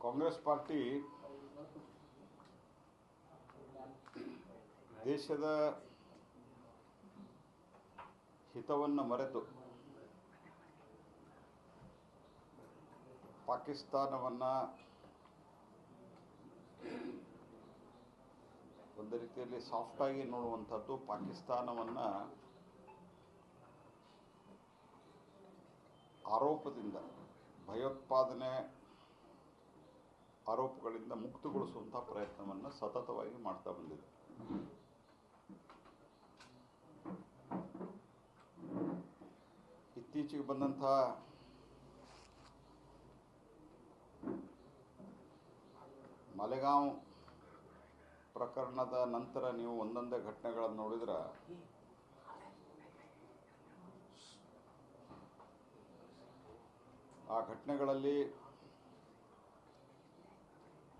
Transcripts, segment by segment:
Congress party ದೇಶದ ಹಿತವನ್ನು ಮರೆತು ಪಾಕಿಸ್ತಾನವನ್ನು ಒಂದು ರೀತಿಯಲ್ಲಿ ಸಾಫ್ಟಾಗಿ ನೋಡುವಂಥದ್ದು ಪಾಕಿಸ್ತಾನವನ್ನು ಆರೋಪದಿಂದ, ಭಯೋತ್ಪಾದನೆ ಆರೋಪಗಳಿಂದ ಮುಕ್ತಗೊಳಿಸುವಂಥ ಪ್ರಯತ್ನವನ್ನು ಸತತವಾಗಿ ಮಾಡ್ತಾ ಬಂದಿದೆ. ಇತ್ತೀಚೆಗೆ ಬಂದಂಥ ಮಲೆಗಾಂವ್ ಪ್ರಕರಣದ ನಂತರ ನೀವು ಒಂದೊಂದೇ ಘಟನೆಗಳನ್ನು ನೋಡಿದ್ರೆ ಆ ಘಟನೆಗಳಲ್ಲಿ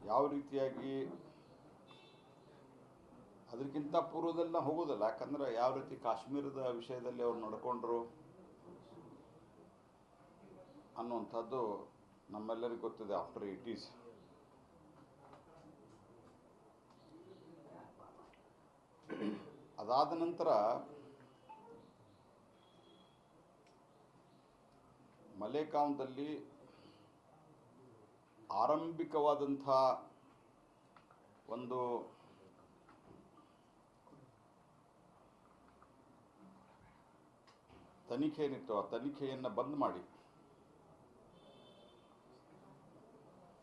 ಯಾವ ರೀತಿಯಾಗಿ ಅದಕ್ಕಿಂತ ಪೂರ್ವದಲ್ಲಿ ಹೋಗೋದಲ್ಲ ಯಾಕಂದ್ರೆ ಯಾವ ರೀತಿ ಕಾಶ್ಮೀರದ ವಿಷಯದಲ್ಲಿ ಅವ್ರು ನಡ್ಕೊಂಡ್ರು ಅನ್ನುವಂಥದ್ದು ನಮ್ಮೆಲ್ಲರಿಗೂ ಗೊತ್ತಿದೆ. ಆಫ್ಟರ್ ಏಟೀಸ್ ಅದಾದ ನಂತರ ಮಲೇಗಾಂವ್ದಲ್ಲಿ ಆರಂಭಿಕವಾದಂಥ ಒಂದು ತನಿಖೆ ಏನಿತ್ತು ಆ ತನಿಖೆಯನ್ನು ಬಂದ್ ಮಾಡಿ.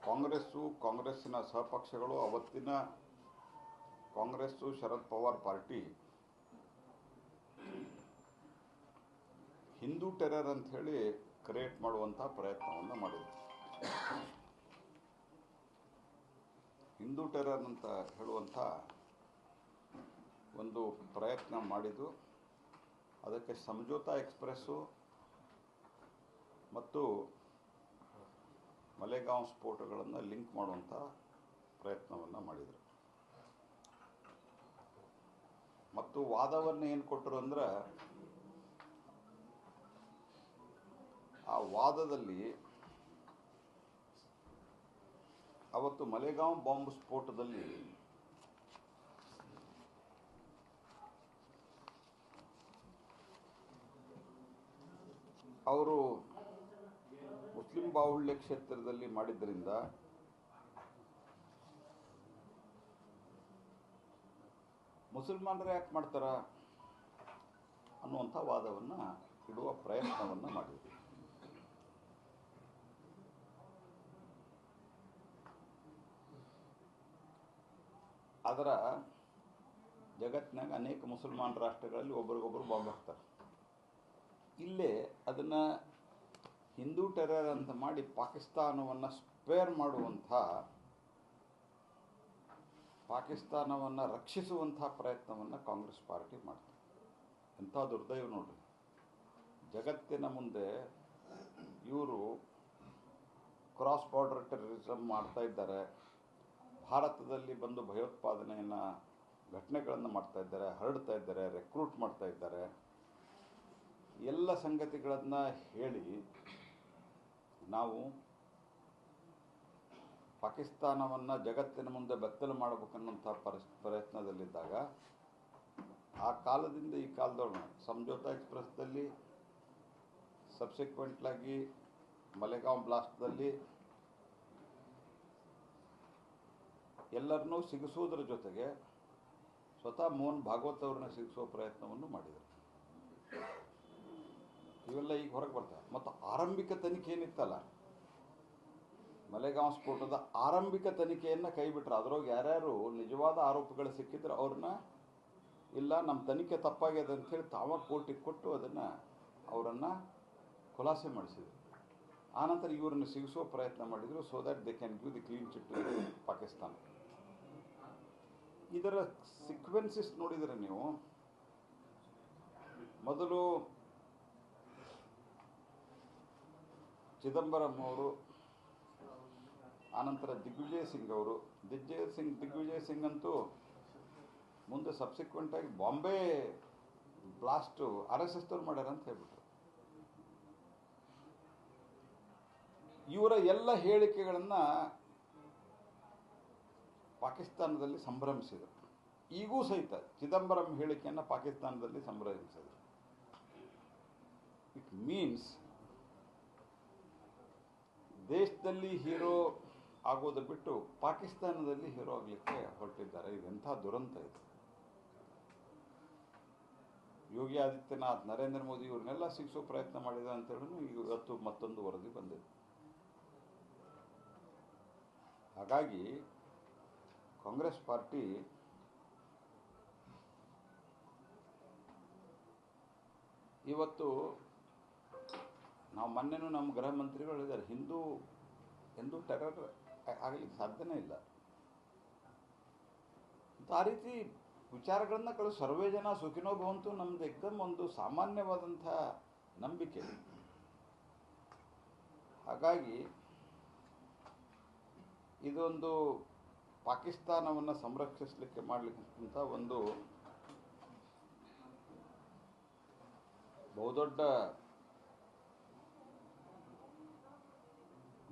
ಕಾಂಗ್ರೆಸ್ಸು, ಕಾಂಗ್ರೆಸ್ಸಿನ ಸಹಪಕ್ಷಗಳು, ಅವತ್ತಿನ ಕಾಂಗ್ರೆಸ್ಸು, ಶರದ್ ಪವಾರ್ ಪಾರ್ಟಿ ಹಿಂದೂ ಟೆರರ್ ಅಂತ ಹೇಳಿ ಕ್ರಿಯೇಟ್ ಮಾಡುವಂಥ ಪ್ರಯತ್ನವನ್ನು ಮಾಡಿದ್ರು. ಹಿಂದೂ ಟೆರರ್ ಅಂತ ಹೇಳುವಂಥ ಒಂದು ಪ್ರಯತ್ನ ಮಾಡಿದ್ದು ಅದಕ್ಕೆ ಸಂಜೋತಾ ಎಕ್ಸ್ಪ್ರೆಸ್ಸು ಮತ್ತು ಮಲೆಗಾಂವ್ ಸ್ಫೋಟಗಳನ್ನು ಲಿಂಕ್ ಮಾಡುವಂಥ ಪ್ರಯತ್ನವನ್ನು ಮಾಡಿದರು. ಮತ್ತು ವಾದವನ್ನು ಏನು ಕೊಟ್ಟರು ಅಂದ್ರೆ, ಆ ವಾದದಲ್ಲಿ ಅವತ್ತು ಮಲೆಗಾಂವ್ ಬಾಂಬ್ ಸ್ಫೋಟದಲ್ಲಿ ಅವರು ಮುಸ್ಲಿಂ ಬಾಹುಳ್ಯ ಕ್ಷೇತ್ರದಲ್ಲಿ ಮಾಡಿದ್ದರಿಂದ ಮುಸಲ್ಮಾನರು ಯಾಕೆ ಮಾಡ್ತಾರ ಅನ್ನುವಂಥ ವಾದವನ್ನು ಇಡುವ ಪ್ರಯತ್ನವನ್ನು ಮಾಡಿದ್ರು. ಅದರ ಜಗತ್ತಿನಾಗ ಅನೇಕ ಮುಸಲ್ಮಾನ ರಾಷ್ಟ್ರಗಳಲ್ಲಿ ಒಬ್ರಿಗೊಬ್ರು ಬಾಂಬ್ ಹಾಕ್ತಾರೆ. ಇಲ್ಲೇ ಅದನ್ನು ಹಿಂದೂ ಟೆರರ್ ಅಂತ ಮಾಡಿ ಪಾಕಿಸ್ತಾನವನ್ನು ಸ್ಪೇರ್ ಮಾಡುವಂಥ ಪಾಕಿಸ್ತಾನವನ್ನು ರಕ್ಷಿಸುವಂಥ ಪ್ರಯತ್ನವನ್ನು ಕಾಂಗ್ರೆಸ್ ಪಾರ್ಟಿ ಮಾಡ್ತಾರೆ ಎಂಥ ದುರ್ದೈವ ನೋಡ್ರಿ. ಜಗತ್ತಿನ ಮುಂದೆ ಇವರು ಕ್ರಾಸ್ ಬಾರ್ಡರ್ ಟೆರರಿಸಮ್ ಮಾಡ್ತಾ ಇದ್ದಾರೆ. ಭಾರತದಲ್ಲಿ ಬಂದು ಭಯೋತ್ಪಾದನೆಯನ್ನು ಘಟನೆಗಳನ್ನು ಮಾಡ್ತಾ ಇದ್ದಾರೆ, ಹರಡ್ತಾ ಇದ್ದಾರೆ ರೆಕ್ರೂಟ್ ಮಾಡ್ತಾ ಇದ್ದಾರೆ. ಎಲ್ಲ ಸಂಗತಿಗಳನ್ನು ಹೇಳಿ ನಾವು ಪಾಕಿಸ್ತಾನವನ್ನು ಜಗತ್ತಿನ ಮುಂದೆ ಬೆತ್ತಲು ಮಾಡಬೇಕನ್ನುವಂಥ ಪರಿಸ್, ಪ್ರಯತ್ನದಲ್ಲಿದ್ದಾಗ ಆ ಕಾಲದಿಂದ ಈ ಕಾಲದೊಳಗೆ ಸಂಜೋತಾ ಎಕ್ಸ್ಪ್ರೆಸ್ದಲ್ಲಿ, ಸಬ್ಸಿಕ್ವೆಂಟ್ಲಾಗಿ ಮಲೆಗಾಂವ್ ಬ್ಲಾಸ್ಟ್ದಲ್ಲಿ ಎಲ್ಲರನ್ನೂ ಸಿಗಿಸೋದ್ರ ಜೊತೆಗೆ ಸ್ವತಃ ಮೋಹನ್ ಭಾಗವತ್ ಅವ್ರನ್ನ ಸಿಗಿಸೋ ಪ್ರಯತ್ನವನ್ನು ಮಾಡಿದರು. ಇವೆಲ್ಲ ಈಗ ಹೊರಗೆ ಬರ್ತಾರೆ ಮತ್ತು ಆರಂಭಿಕ ತನಿಖೆ ಏನಿತ್ತಲ್ಲ ಮಲೆಗಾಂವ್ ಸ್ಫೋಟದ ಆರಂಭಿಕ ತನಿಖೆಯನ್ನು ಕೈ ಬಿಟ್ರು ಅದ್ರೊಳಗೆ ಯಾರ್ಯಾರು ನಿಜವಾದ ಆರೋಪಗಳು ಸಿಕ್ಕಿದ್ರೆ ಅವ್ರನ್ನ ಇಲ್ಲ ನಮ್ಮ ತನಿಖೆ ತಪ್ಪಾಗಿದೆ ಅಂಥೇಳಿ ತಾವ ಕೋರ್ಟಿಗೆ ಕೊಟ್ಟು ಅದನ್ನು ಅವರನ್ನು ಖುಲಾಸೆ ಮಾಡಿಸಿದ್ರು. ಆನಂತರ ಇವರನ್ನು ಸಿಗಿಸುವ ಪ್ರಯತ್ನ ಮಾಡಿದರು. So that they can give the clean chit Pakistan ಇದರ ಸಿಕ್ವೆನ್ಸಿಸ್ ನೋಡಿದರೆ ನೀವು, ಮೊದಲು ಚಿದಂಬರಂ ಅವರು ಆನಂತರ ದಿಗ್ವಿಜಯ್ ಸಿಂಗ್ ಅವರು. ದಿಗ್ವಿಜಯ್ ಸಿಂಗ್ ದಿಗ್ವಿಜಯ್ ಸಿಂಗ್ ಅಂತೂ ಮುಂದೆ ಸಬ್ಸಿಕ್ವೆಂಟ್ ಆಗಿ ಬಾಂಬೆ ಬ್ಲಾಸ್ಟು ಆರ್ ಎಸ್ ಎಸ್ದವ್ರು ಮಾಡ್ಯಾರ ಅಂತ ಹೇಳ್ಬಿಟ್ರು. ಇವರ ಎಲ್ಲ ಹೇಳಿಕೆಗಳನ್ನು ಪಾಕಿಸ್ತಾನದಲ್ಲಿ ಸಂಭ್ರಮಿಸಿದರು. ಈಗೂ ಸಹಿತ ಚಿದಂಬರಂ ಹೇಳಿಕೆಯನ್ನು ಪಾಕಿಸ್ತಾನದಲ್ಲಿ ಸಂಭ್ರಮಿಸಿದರು. ಇಟ್ ಮೀನ್ಸ್ ದೇಶದಲ್ಲಿ ಹೀರೋ ಆಗೋದು ಬಿಟ್ಟು ಪಾಕಿಸ್ತಾನದಲ್ಲಿ ಹೀರೋ ಆಗಲಿಕ್ಕೆ ಹೊರಟಿದ್ದಾರೆ. ಇದೆಂಥ ದುರಂತ ಇದು. ಯೋಗಿ ಆದಿತ್ಯನಾಥ್, ನರೇಂದ್ರ ಮೋದಿ ಇವ್ರನ್ನೆಲ್ಲ ಸಿಗಿಸೋ ಪ್ರಯತ್ನ ಮಾಡಿದ ಅಂತ ಹೇಳಿದ್ರೆ. ಈಗ ಇವತ್ತು ಮತ್ತೊಂದು ವರದಿ ಬಂದಿದೆ. ಹಾಗಾಗಿ ಕಾಂಗ್ರೆಸ್ ಪಾರ್ಟಿ ಇವತ್ತು ನಾವು ಮೊನ್ನೆನೂ ನಮ್ಮ ಗೃಹ ಮಂತ್ರಿಗಳು ಹೇಳಿದ್ದಾರೆ, ಹಿಂದೂ ಎಂದು ಟೆರರ್ ಆಗಲಿಕ್ಕೆ ಸಾಧ್ಯನೇ ಇಲ್ಲ. ಆ ರೀತಿ ವಿಚಾರಗಳನ್ನ ಕಳೆದು ಸರ್ವೇ ಜನ ಸುಖಿನೋ ಭವಂತು ನಮ್ದು ಎಕ್ದಮ್ ಒಂದು ಸಾಮಾನ್ಯವಾದಂಥ ನಂಬಿಕೆ. ಹಾಗಾಗಿ ಇದೊಂದು ಪಾಕಿಸ್ತಾನವನ್ನು ಸಂರಕ್ಷಿಸಲಿಕ್ಕೆ ಮಾಡಲಿಕ್ಕಂತ ಒಂದು ಬಹುದೊಡ್ಡ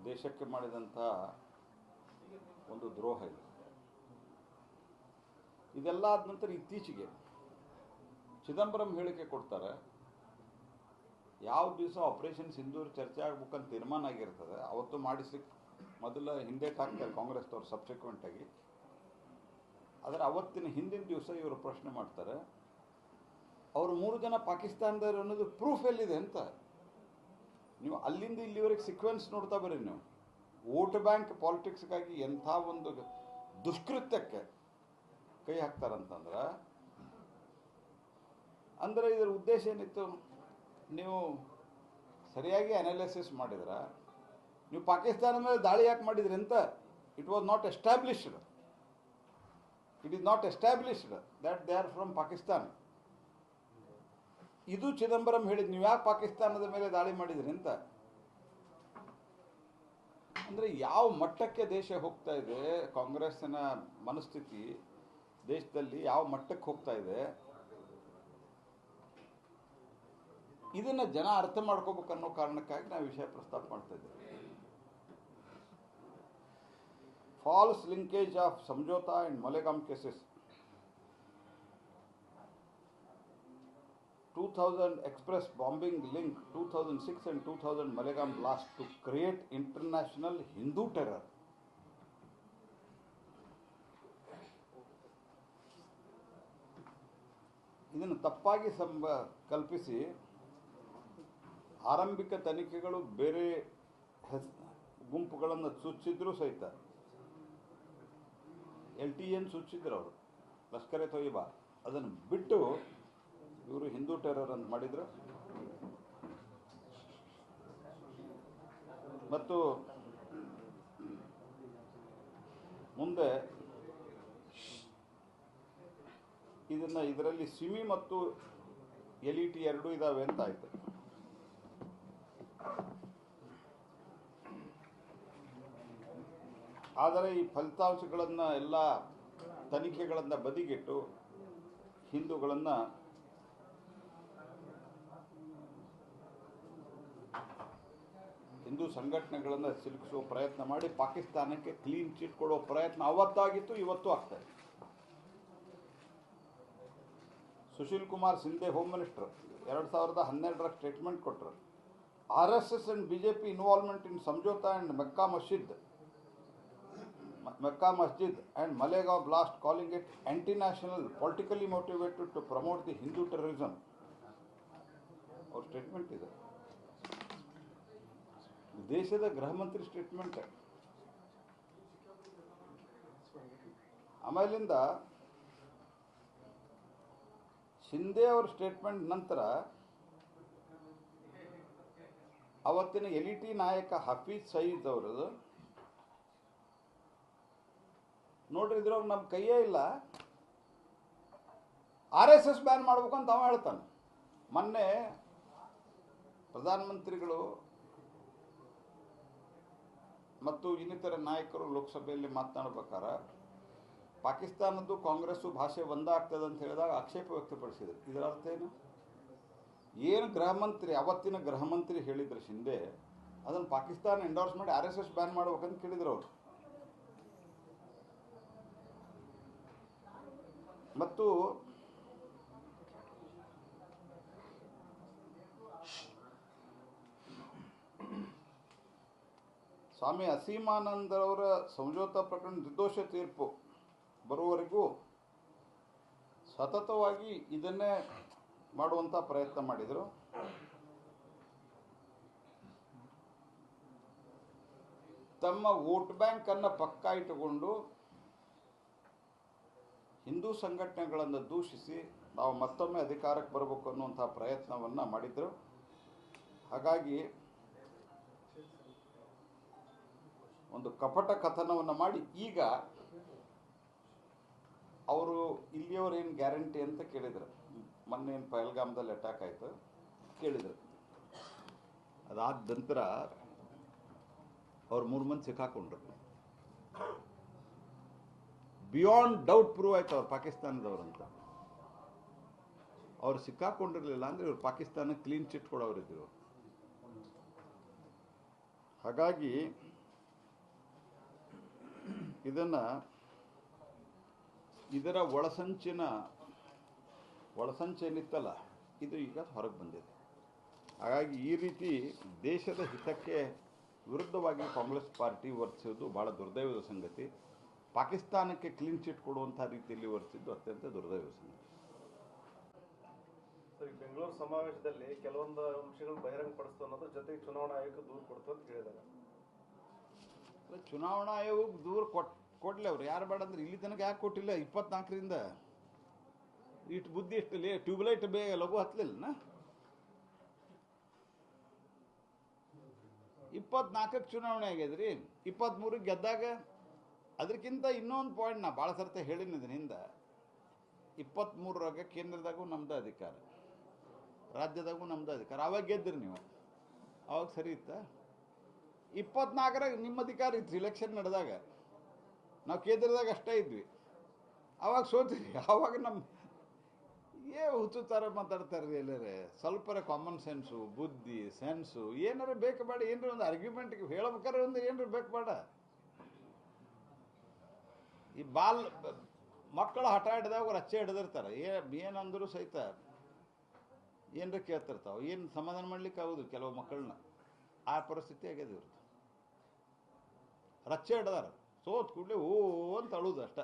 ದೇಶಕ್ಕೆ ಮಾಡಿದಂಥ ಒಂದು ದ್ರೋಹ ಇದೆ. ಇದೆಲ್ಲ ಆದ ನಂತರ ಇತ್ತೀಚೆಗೆ ಚಿದಂಬರಂ ಹೇಳಿಕೆ ಕೊಡ್ತಾರೆ, ಯಾವ ದಿವಸ ಆಪರೇಷನ್ ಸಿಂಧೂರ್ ಚರ್ಚೆ ಆಗ್ಬೇಕಂತ ತೀರ್ಮಾನ ಆಗಿರ್ತದೆ, ಅವತ್ತು ಮಾಡಿಸ್ಲಿಕ್ಕೆ ಮೊದಲ ಹಿಂದೆ ಹಾಕ್ತಾರೆ ಕಾಂಗ್ರೆಸ್ದವ್ರು ಸಬ್ಸಿಕ್ವೆಂಟಾಗಿ ಆದರೆ ಅವತ್ತಿನ ಹಿಂದಿನ ದಿವಸ ಇವರು ಪ್ರಶ್ನೆ ಮಾಡ್ತಾರೆ, ಅವರು ಮೂರು ಜನ ಪಾಕಿಸ್ತಾನದವರು ಅನ್ನೋದು ಪ್ರೂಫ್ ಎಲ್ಲಿದೆ ಅಂತ? ನೀವು ಅಲ್ಲಿಂದ ಇಲ್ಲಿವರೆಗೆ ಸೀಕ್ವೆನ್ಸ್ ನೋಡ್ತಾ ಬರ್ರಿ ನೀವು. ವೋಟ್ ಬ್ಯಾಂಕ್ ಪಾಲಿಟಿಕ್ಸ್ಗಾಗಿ ಎಂಥ ಒಂದು ದುಷ್ಕೃತ್ಯಕ್ಕೆ ಕೈ ಹಾಕ್ತಾರಂತಂದ್ರೆ, ಅಂದರೆ ಇದರ ಉದ್ದೇಶ ಏನಿತ್ತು? ನೀವು ಸರಿಯಾಗಿ ಅನಾಲಿಸಿಸ್ ಮಾಡಿದ್ರೆ, ನೀವು ಪಾಕಿಸ್ತಾನ ಮೇಲೆ ದಾಳಿ ಯಾಕೆ ಮಾಡಿದ್ರಿ ಅಂತ it was not established it is not established that they are from Pakistan ಇದು ಚಿದಂಬರಂ ಹೇಳಿದ್, ನೀವು ಯಾಕೆ ಪಾಕಿಸ್ತಾನದ ಮೇಲೆ ದಾಳಿ ಮಾಡಿದ್ರಿ? ಅಂತ. ಅಂದ್ರೆ ಯಾವ ಮಟ್ಟಕ್ಕೆ ದೇಶ ಹೋಗ್ತಾ ಇದೆ, ಕಾಂಗ್ರೆಸ್ಸಿನ ಮನಸ್ಥಿತಿ ದೇಶದಲ್ಲಿ ಯಾವ ಮಟ್ಟಕ್ಕೆ ಹೋಗ್ತಾ ಇದೆ, ಇದನ್ನು ಜನ ಅರ್ಥ ಮಾಡ್ಕೋಬೇಕು ಅನ್ನೋ ಕಾರಣಕ್ಕಾಗಿ ನಾವು ವಿಷಯ ಪ್ರಸ್ತಾಪ ಮಾಡ್ತಾ ಇದ್ದೇವೆ. False linkage of Samjhauta and Malegaon cases 2000 express bombing link 2006 and 2000 Malegam blast to create international Hindu terror. ಇದನ್ನು ತಪ್ಪಾಗಿ ಸಂಬ ಕಲ್ಪಿಸಿ ಆರಂಭಿಕ ತನಿಖೆಗಳು ಬೇರೆ ಹೆಸ್ ಗುಂಪುಗಳನ್ನು ಸೂಚಿಸಿದ್ರು ಸಹಿತ. ಎಲ್ ಟಿ ಎನ್ ಸೂಚಿಸಿದ್ರು ಅವರು. ಲಷ್ಕರ್ ಎ ಅದನ್ನು ಬಿಟ್ಟು ಇವರು ಹಿಂದೂ ಟೆರರ್ ಅಂತ ಮಾಡಿದ್ರು. ಮತ್ತು ಮುಂದೆ ಇದನ್ನ ಇದರಲ್ಲಿ ಸಿಮಿ ಮತ್ತು ಎಲ್ ಇ ಟಿ ಎರಡೂ ಇದಾವೆ ಅಂತ ಆಯ್ತು. ಆದರೆ ಈ ಫಲಿತಾಂಶಗಳನ್ನು ಎಲ್ಲ ತನಿಖೆಗಳನ್ನು ಬದಿಗಿಟ್ಟು ಹಿಂದೂಗಳನ್ನು ಹಿಂದೂ ಸಂಘಟನೆಗಳನ್ನು ಸಿಲುಕಿಸುವ ಪ್ರಯತ್ನ ಮಾಡಿ ಪಾಕಿಸ್ತಾನಕ್ಕೆ ಕ್ಲೀನ್ ಚೀಟ್ ಕೊಡೋ ಪ್ರಯತ್ನ ಅವತ್ತಾಗಿತ್ತು, ಇವತ್ತು ಆಗ್ತಾ ಇದೆ. ಸುಶೀಲ್ ಕುಮಾರ್ ಸಿಂಧೆ ಹೋಮ್ ಮಿನಿಸ್ಟರ್ ಎರಡು ಸಾವಿರದ ಹನ್ನೆರಡರ ಸ್ಟೇಟ್ಮೆಂಟ್ ಕೊಟ್ಟರು R S S and P involvement in Samjhauta and Mecca Masjid Mecca Masjid and Malegaon blast calling it anti national politically motivated to promote the Hindu terrorism ಅವ್ರ ಸ್ಟೇಟ್ಮೆಂಟ್ ಇದೆ. ದೇಶದ ಗೃಹ ಮಂತ್ರಿ statement ಆಮೇಲಿಂದ ಶಿಂದೆ ಅವರ ಸ್ಟೇಟ್ಮೆಂಟ್ ನಂತರ ಅವತ್ತಿನ L E T ನಾಯಕ ಹಫೀಜ್ ಸಯೀದ್ ಅವರದು ನೋಡ್ರಿ ಇದ್ರವ್ರು ನಮ್ಮ ಕೈಯೇ ಇಲ್ಲ. ಆರ್ ಎಸ್ ಎಸ್ ಬ್ಯಾನ್ ಮಾಡ್ಬೇಕು ಅಂತ ಅವ ಹೇಳ್ತಾನೆ. ಮೊನ್ನೆ ಪ್ರಧಾನಮಂತ್ರಿಗಳು ಮತ್ತು ಇನ್ನಿತರ ನಾಯಕರು ಲೋಕಸಭೆಯಲ್ಲಿ ಮಾತನಾಡ್ಬೇಕಾರೆ ಪಾಕಿಸ್ತಾನದ್ದು ಕಾಂಗ್ರೆಸ್ಸು ಭಾಷೆ ಒಂದಾಗ್ತದೆ ಅಂತ ಹೇಳಿದಾಗ ಆಕ್ಷೇಪ ವ್ಯಕ್ತಪಡಿಸಿದರು. ಇದರ ಅರ್ಥ ಏನು? ಏನು ಗೃಹ ಮಂತ್ರಿ, ಅವತ್ತಿನ ಗೃಹ ಮಂತ್ರಿ ಹೇಳಿದ್ರು ಶಿಂದೆ ಅದನ್ನು ಪಾಕಿಸ್ತಾನ ಎಂಡೋರ್ಸ್ ಮಾಡಿ ಆರ್ ಎಸ್ ಎಸ್ ಬ್ಯಾನ್ ಮಾಡ್ಬೇಕಂತ ಕೇಳಿದ್ರು ಅವರು. ಮತ್ತು ಸ್ವಾಮಿ ಅಸೀಮಾನಂದರವರ ಸಂಜೋತಾ ಪ್ರಕರಣ ನಿರ್ದೋಷ ತೀರ್ಪು ಬರುವವರೆಗೂ ಸತತವಾಗಿ ಇದನ್ನೇ ಮಾಡುವಂಥ ಪ್ರಯತ್ನ ಮಾಡಿದರು. ತಮ್ಮ ವೋಟ್ ಬ್ಯಾಂಕನ್ನು ಪಕ್ಕ ಇಟ್ಟುಕೊಂಡು ಹಿಂದೂ ಸಂಘಟನೆಗಳನ್ನು ದೂಷಿಸಿ ನಾವು ಮತ್ತೊಮ್ಮೆ ಅಧಿಕಾರಕ್ಕೆ ಬರಬೇಕು ಅನ್ನುವಂಥ ಪ್ರಯತ್ನವನ್ನು ಮಾಡಿದರು. ಹಾಗಾಗಿ ಒಂದು ಕಪಟ ಕಥನವನ್ನು ಮಾಡಿ, ಈಗ ಅವರು ಇಲ್ಲಿಯವರೇನು ಗ್ಯಾರಂಟಿ ಅಂತ ಕೇಳಿದರು. ಮೊನ್ನೆ ಏನು ಪಹಲ್ಗಾಮದಲ್ಲಿ ಅಟ್ಯಾಕ್ ಆಯಿತು ಕೇಳಿದರು. ಅದಾದ ನಂತರ ಅವ್ರು ಮೂರು ಮಂದಿ ಸಿಕ್ಕಾಕೊಂಡ್ರು. ಬಿಯಾಂಡ್ ಡೌಟ್ ಪ್ರೂವ್ ಆಯ್ತು ಅವ್ರು ಪಾಕಿಸ್ತಾನದವ್ರು ಅಂತ ಅವ್ರು ಸಿಕ್ಕಾಕೊಂಡಿರ್ಲಿಲ್ಲ ಅಂದ್ರೆ ಇವ್ರು ಪಾಕಿಸ್ತಾನ ಕ್ಲೀನ್ ಚಿಟ್ ಕೊಡೋರಿದ್ರು ಹಾಗಾಗಿ ಇದನ್ನ ಇದರ ಒಳಸಂಚಿನ ಒಳಸಂಚೇನಿತ್ತಲ್ಲ ಇದು ಈಗ ಹೊರಗೆ ಬಂದಿದೆ. ಹಾಗಾಗಿ ಈ ರೀತಿ ದೇಶದ ಹಿತಕ್ಕೆ ವಿರುದ್ಧವಾಗಿ ಕಾಂಗ್ರೆಸ್ ಪಾರ್ಟಿ ವರ್ತಿಸೋದು ಭಾಳ ದುರ್ದೈವದ ಸಂಗತಿ. ಪಾಕಿಸ್ತಾನಕ್ಕೆ ಕ್ಲೀನ್ ಚಿಟ್ ಕೊಡುವಂಥ ರೀತಿಯಲ್ಲಿ ವರ್ತಿಸಿದ್ದು ಅತ್ಯಂತ ದುರ್ದೈವದ ಸಂಗತಿ. ಬೆಂಗಳೂರು ಸಮಾವೇಶದಲ್ಲಿ ಕೆಲವೊಂದು ಅಂಶಗಳು ಬಹಿರಂಗಪಡಿಸ್ತು ಅನ್ನೋದು ಜೊತೆಗೆ ಚುನಾವಣಾ ಆಯೋಗ ದೂರು ಕೊಡ್ತು ಅಂತ ಹೇಳಿದ್ದಾರೆ ಚುನಾವಣಾ ಆಯೋಗ ದೂರ ಕೊಟ್ ಕೊಡ್ಲಿ ಅವ್ರು ಯಾರು ಬೇಡ ಅಂದ್ರೆ ಇಲ್ಲಿ ತನಕ ಯಾಕೆ ಕೊಟ್ಟಿಲ್ಲ? ಇಪ್ಪತ್ನಾಲ್ಕರಿಂದ. ಇಷ್ಟು ಬುದ್ಧಿ ಲೇ, ಟ್ಯೂಬ್ಲೈಟ್ ಬೇ ಲಘು ಹತ್ತಲಿಲ್ಲ ಇಪ್ಪತ್ನಾಲ್ಕಕ್ಕೆ ಚುನಾವಣೆ ಆಗ್ಯದ್ರಿ. ಇಪ್ಪತ್ತ್ಮೂರಕ್ಕೆ ಗೆದ್ದಾಗ ಅದಕ್ಕಿಂತ ಇನ್ನೊಂದು ಪಾಯಿಂಟ್ ನಾ ಭಾಳ ಸರ್ತೆ ಹೇಳಿನ ಇದರಿಂದ ಇಪ್ಪತ್ತ್ಮೂರರಾಗ ಕೇಂದ್ರದಾಗೂ ನಮ್ದು ಅಧಿಕಾರ. ರಾಜ್ಯದಾಗೂ ನಮ್ದು ಅಧಿಕಾರ. ಅವಾಗ ಗೆದ್ದಿರಿ ನೀವು. ಅವಾಗ ಸರಿ ಇತ್ತಾ? ಇಪ್ಪತ್ನಾಲ್ಕರಾಗ ನಿಮ್ಮ ಅಧಿಕಾರ ಇತ್ತು ಇಲೆಕ್ಷನ್ ನಡೆದಾಗ. ನಾವು ಕೇಂದ್ರದಾಗ ಅಷ್ಟೇ ಇದ್ವಿ. ಅವಾಗ ಸೋತಿರಿ ಅವಾಗ ನಮ್ಮ ಏ ಹುಚ್ಚು ಥರ ಮಾತಾಡ್ತಾರೆ ಎಲ್ಲರೇ. ಸ್ವಲ್ಪರ ಕಾಮನ್ ಸೆನ್ಸು ಬುದ್ಧಿ ಸೆನ್ಸು ಏನಾರ ಬೇಕು ಬೇಡ, ಏನರ ಒಂದು ಆರ್ಗ್ಯುಮೆಂಟ್ಗೆ ಹೇಳ್ಬೇಕಾರೆ ಒಂದು ಏನಾರು ಬೇಕು ಬೇಡ. ಈ ಬಾಲ್, ಮಕ್ಕಳು ಹಠ ಹಿಡ್ದಾಗ ಅಚ್ಚೆ ಹಿಡ್ದಿರ್ತಾರೆ. ಏ, ಏನಂದ್ರು ಸಹಿತ ಏನರ ಕೇಳ್ತಿರ್ತಾವೆ. ಏನು ಸಮಾಧಾನ ಮಾಡ್ಲಿಕ್ಕೆ ಆಗೋದು ಕೆಲವು ಮಕ್ಕಳನ್ನ. ಆ ಪರಿಸ್ಥಿತಿ ಆಗ್ಯದ ಇವ್ರದ್ದು. ರಚ್ಚೆ ಹಿಡ್ದಾರ ಸೋತ್ ಕೂಡಲೇ ಓ ಅಂತ ಅಳುದು ಅಷ್ಟ.